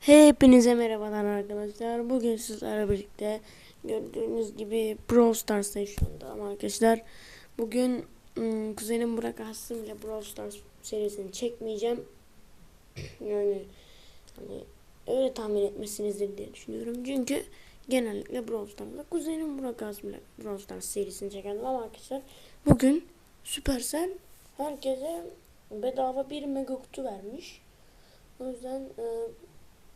Hepinize merhabalar arkadaşlar. Bugün sizlerle birlikte gördüğünüz gibi Brawl Stars'ta şu anda arkadaşlar bugün ım, kuzenim Burak Asım ile Brawl Stars serisini çekmeyeceğim. Yani hani öyle tahmin etmesinizdir diye düşünüyorum. Çünkü genellikle Brawl Stars'ta kuzenim Burak Asım ile Brawl Stars serisini çekerdim ama arkadaşlar bugün Supercell herkese bedava bir mega kutu vermiş. O yüzden e,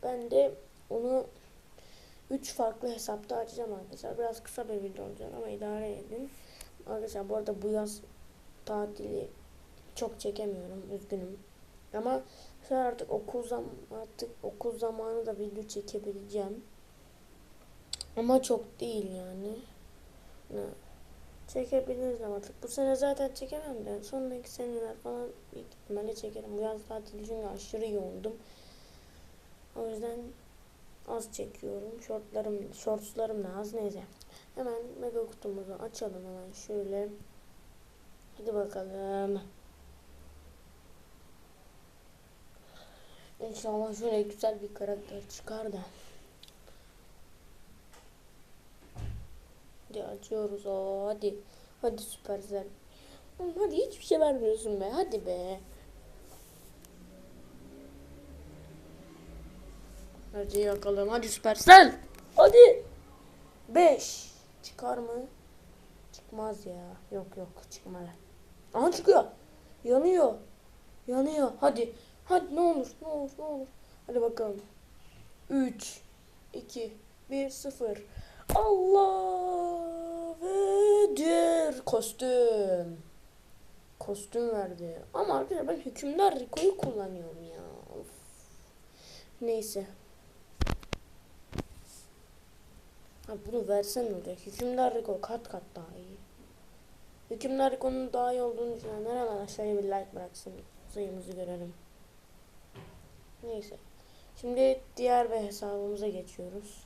ben de onu 3 farklı hesapta açacağım arkadaşlar. Biraz kısa bir video olacak ama idare edin. Arkadaşlar bu arada bu yaz tatili çok çekemiyorum. Üzgünüm. Ama artık okul zam artık okul zamanı da video çekebileceğim. Ama çok değil yani. Ne? Çekebiliriz ama artık. Bu sene zaten çekemem de. Sonraki seneler falan büyük ihtimalle çekerim. Bu yaz tatili çünkü aşırı yoğundum. O yüzden az çekiyorum. Shortlarım, shortslarım da az neyse. Hemen mega kutumuzu açalım hemen şöyle. Hadi bakalım. İnşallah şöyle güzel bir karakter çıkar da. Hadi açıyoruz o hadi. Hadi süpersel. Oğlum Hadi hiçbir şey vermiyorsun be. Hadi be. Hadi yakalım. Hadi süpersel. Hadi. 5. Çıkar mı? Çıkmaz ya. Yok yok çıkmadı. Aha çıkıyor. Yanıyor. Yanıyor. Hadi. Hadi ne olur ne olur ne olur. Hadi bakalım. 3 2 1 0 Allah ve diğer kostüm. Kostüm verdi. Ama arkadaşlar ben hükümdar Rico'yu kullanıyorum ya. Of. Neyse. Ha bunu versen olacak? Hükümdar Rico kat kat daha iyi. Hükümdar Rico'nun daha iyi olduğunu düşünenler hemen aşağıya bir like bıraksın. Sayımızı görelim. Neyse. Şimdi diğer bir hesabımıza geçiyoruz.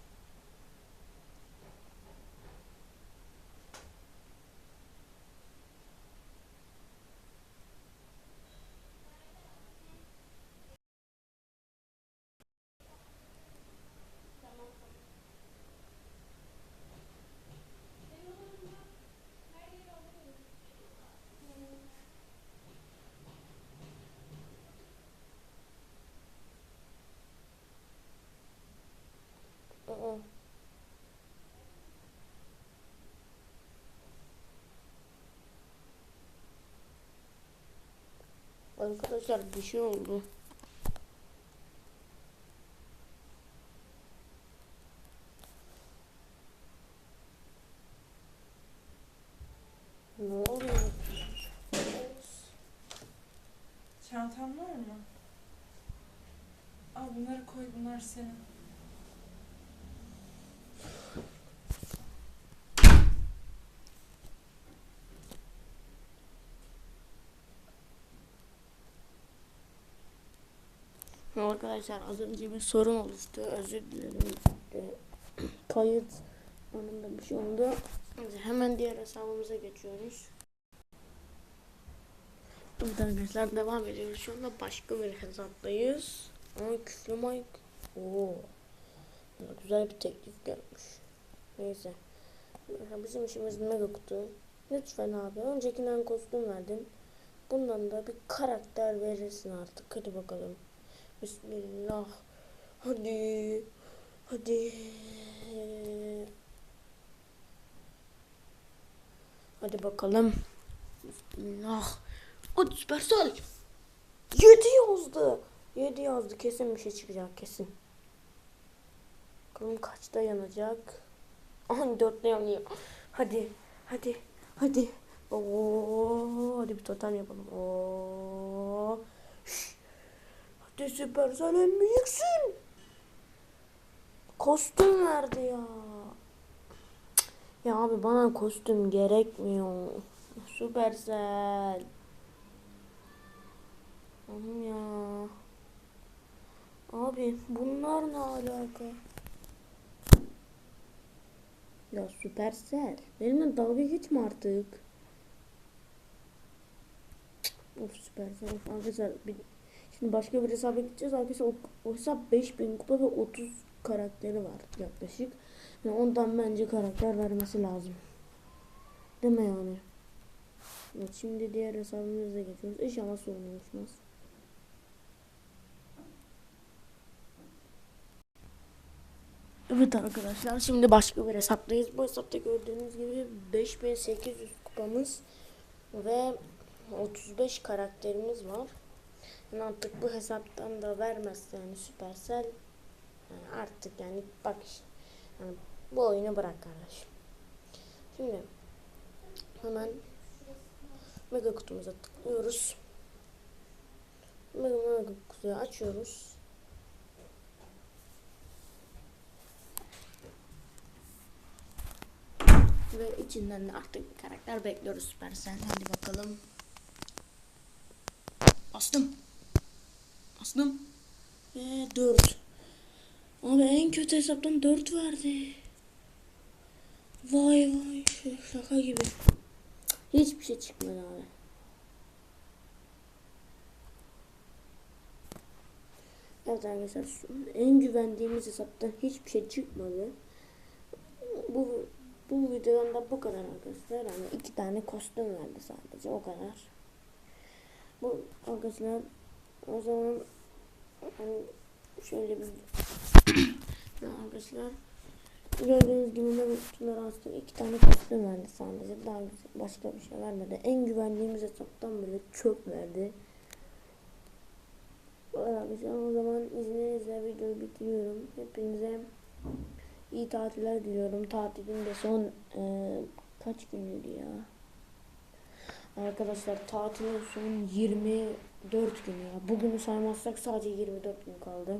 Arkadaşlar bir şey oldu. Ne oluyor? Çantan var mı? Al bunları koy bunlar senin. Arkadaşlar az önce bir sorun oluştu. Özür dilerim. Ee, kayıt anında bir şey oldu. Hemen diğer hesabımıza geçiyoruz. Evet arkadaşlar devam ediyoruz. Şu anda başka bir hesaptayız. Ama küflü mic. Oo. Güzel bir teklif gelmiş. Neyse. Bizim işimiz mega kutu. Lütfen abi. Öncekinden kostüm verdin. Bundan da bir karakter verirsin artık. Hadi bakalım. Bismillah. Hadi. Hadi. Hadi bakalım. Bismillah. Hadi süpersel. 7 yazdı. 7 yazdı. Kesin bir şey çıkacak kesin. Bakalım kaçta yanacak. Aha 4'te yanıyor. Hadi. Hadi. Hadi. Oo, hadi bir totem yapalım. Oo. Şş. Hadi süpersel en büyüksün. Kostüm verdi ya. Ya abi bana kostüm gerekmiyor. Süpersel. Oğlum ya. Abi bunlar ne alaka? Ya süpersel. Benimle dalga geçme artık. Of süpersel. Arkadaşlar bir Şimdi başka bir hesaba gideceğiz. Arkadaşlar o, o hesap 5000 kupa ve 30 karakteri var yaklaşık. Yani ondan bence karakter vermesi lazım. Değil mi yani? Evet, şimdi diğer hesabımıza geçiyoruz. İnşallah sorun oluşmaz. Evet arkadaşlar şimdi başka bir hesaptayız. Bu hesapta gördüğünüz gibi 5800 kupamız ve 35 karakterimiz var. Yani artık bu hesaptan da vermezse yani Supercell yani artık yani bak işte, yani bu oyunu bırak kardeşim. Şimdi hemen mega kutumuza tıklıyoruz. Mega mega kutuyu açıyoruz. Ve içinden de artık bir karakter bekliyoruz Supercell. Hadi bakalım. Bastım. Bastım. Ve 4. Abi en kötü hesaptan 4 verdi. Vay vay şaka gibi. Hiçbir şey çıkmadı abi. Evet arkadaşlar en güvendiğimiz hesaptan hiçbir şey çıkmadı. Bu bu videodan da bu kadar arkadaşlar. Yani iki tane kostüm verdi sadece o kadar. Bu arkadaşlar o zaman hani şöyle bir arkadaşlar gördüğünüz gibi ben kutuları açtım. iki tane kostüm verdi sadece. Daha başka bir şey vermedi. En güvendiğimiz hesaptan bile çöp verdi. Kadar arkadaşlar o zaman izninizle videoyu bitiriyorum. Hepinize iyi tatiller diliyorum. Tatilin de son e, kaç günüydü ya? Arkadaşlar tatilin son 24 günü ya. Bugünü saymazsak sadece 24 gün kaldı.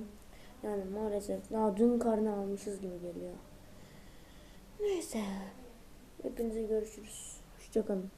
Yani maalesef daha dün karnı almışız gibi geliyor. Neyse. Hepinize görüşürüz. Hoşçakalın.